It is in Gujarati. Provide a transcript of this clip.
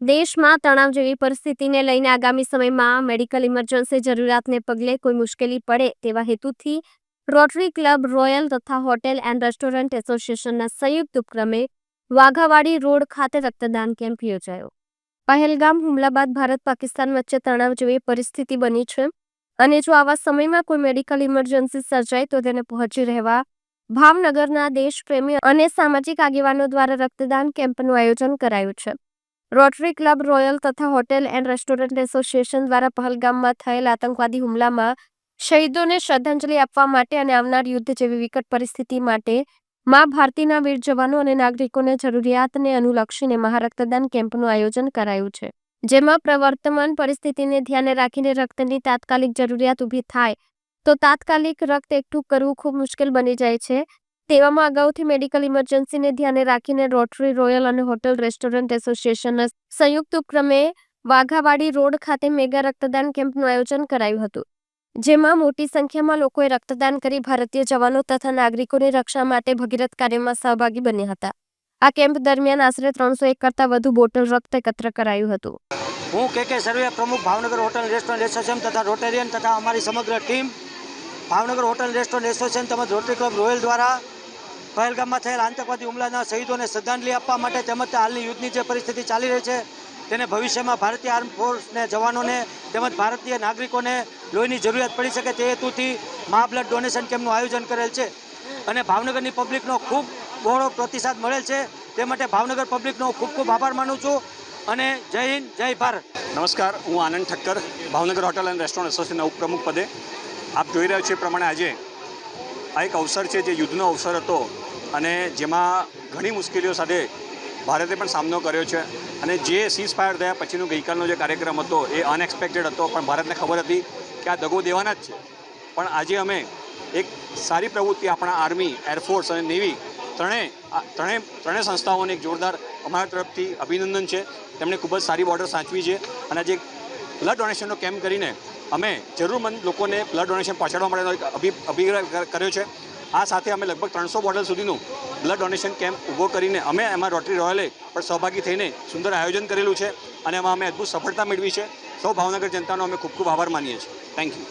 દેશમાં તણાવ જેવી પરિસ્થિતિને લઈને આગામી સમયમાં મેડિકલ ઇમરજન્સી જરૂરિયાતને પગલે કોઈ મુશ્કેલી પડે તેવા હેતુથી રોટરી ક્લબ રોયલ તથા હોટેલ એન્ડ રેસ્ટોરન્ટ એસોસિએશનના સંયુક્ત ઉપક્રમે વાઘાવાડી રોડ ખાતે રક્તદાન કેમ્પ યોજાયો. પહેલગામ હુમલા બાદ ભારત, પાકિસ્તાન વચ્ચે તણાવ જેવી પરિસ્થિતિ બની છે અને જો આવા સમયમાં કોઈ મેડિકલ ઇમરજન્સી સર્જાય તો તેને પહોંચી રહેવા ભાવનગરના દેશપ્રેમી અને સામાજિક આગેવાનો દ્વારા રક્તદાન કેમ્પનું આયોજન કરાયું છે. રોટરી ક્લબ રોયલ તથા હોટેલ એન્ડ રેસ્ટોરન્ટ એસોસિએશન દ્વારા પહલગામમાં થયેલ આતંકવાદી હુમલામાં શહીદોને શ્રદ્ધાંજલિ આપવા માટે અને આવનાર યુદ્ધ જેવી વિકટ પરિસ્થિતિ માટે મા ભારતીના વીર જવાનો અને નાગરિકોને જરૂરિયાતને અનુલક્ષીને મહારક્તદાન કેમ્પનું આયોજન કરાયું છે. જેમાં પ્રવર્તમાન પરિસ્થિતિને ધ્યાને રાખીને રક્તની તાત્કાલિક જરૂરિયાત ઊભી થાય તો તાત્કાલિક રક્ત એકઠું કરવું ખૂબ મુશ્કેલ બની જાય છે. તેવામાં અગાઉથી મેડિકલ ઇમરજન્સીને ધ્યાને રાખીને રોટરી રોયલ અને હોટેલ રેસ્ટોરન્ટ એસોસિએશનના સંયુક્ત ઉપક્રમે વાઘાવાડી રોડ ખાતે મેગા રક્તદાન કેમ્પનું આયોજન કરાયું હતું, જેમાં મોટી સંખ્યામાં લોકોએ રક્તદાન કરી ભારતીય જવાનો તથા નાગરિકોની રક્ષા માટે ભગીરથ કાર્યમાં સહભાગી બન્યા હતા. આ કેમ્પ દરમિયાન આશરે ત્રણસો એક કરતાં વધુ બોટલ રક્ત એકત્ર કરાયું હતું. હું કે કે સર્વે પ્રમુખ ભાવનગર હોટલ રેસ્ટોરન્ટ એસોસિએશન તથા રોટેરિયન તથા અમારી સમગ્ર team Bhavnagar hotel restaurant association તેમજ રોટરી ક્લબ રોયલ દ્વારા પહેલગામમાં થયેલ આતંકવાદી હુમલાના શહીદોને શ્રદ્ધાંજલિ આપવા માટે તેમજ હાલની યુદ્ધની જે પરિસ્થિતિ ચાલી રહી છે, તેને ભવિષ્યમાં ભારતીય આર્મ ફોર્સને જવાનોને તેમજ ભારતીય નાગરિકોને લોહીની જરૂરિયાત પડી શકે તે હેતુથી મા બ્લડ ડોનેશન કેમ્પનું આયોજન કરેલ છે. અને ભાવનગરની પબ્લિકનો ખૂબ બહોળો પ્રતિસાદ મળેલ છે. તે માટે ભાવનગર પબ્લિકનો ખૂબ ખૂબ આભાર માનું છું અને જય હિન્દ, જય ભારત. નમસ્કાર, હું Anand Thakkar, Bhavnagar hotel and restaurant એસોસિએશનના ઉપપ્રમુખ પદે. આપ જોઈ રહ્યા છો એ પ્રમાણે આજે આ એક અવસર છે જે યુદ્ધનો અવસર હતો અને જેમાં ઘણી મુશ્કેલીઓ સાથે ભારતે પણ સામનો કર્યો છે. અને જે સીઝ ફાયર થયા પછીનો ગઈકાલનો જે કાર્યક્રમ હતો એ અનએક્સપેક્ટેડ હતો, પણ ભારતને ખબર હતી કે આ દગો દેવાના જ છે. પણ આજે અમે એક સારી પ્રવૃત્તિ આપણા આર્મી એરફોર્સ અને નેવી ત્રણેય ત્રણેય ત્રણેય સંસ્થાઓને એક જોરદાર અમારા તરફથી અભિનંદન છે. તેમણે ખૂબ જ સારી બોર્ડર સાચવી છે. અને આજે બ્લડ ડોનેશનનો કેમ્પ કરીને અમે જરૂરમંદ લોકોને બ્લડ ડોનેશન પહોંચાડવા માટેનો એક અભિ, અભિગ્રહ કર્યો છે. આ સાથે અમે લગભગ ત્રણસો બોટલ સુધીનું બ્લડ ડોનેશન કેમ્પ ઊભો કરીને અમે એમાં રોટરી રોયલે પણ સહભાગી થઈને સુંદર આયોજન કરેલું છે અને એમાં અમે અદ્ભુત સફળતા મેળવી છે. સૌ ભાવનગર જનતાનો અમે ખૂબ ખૂબ આભાર માનીએ છીએ. Thank you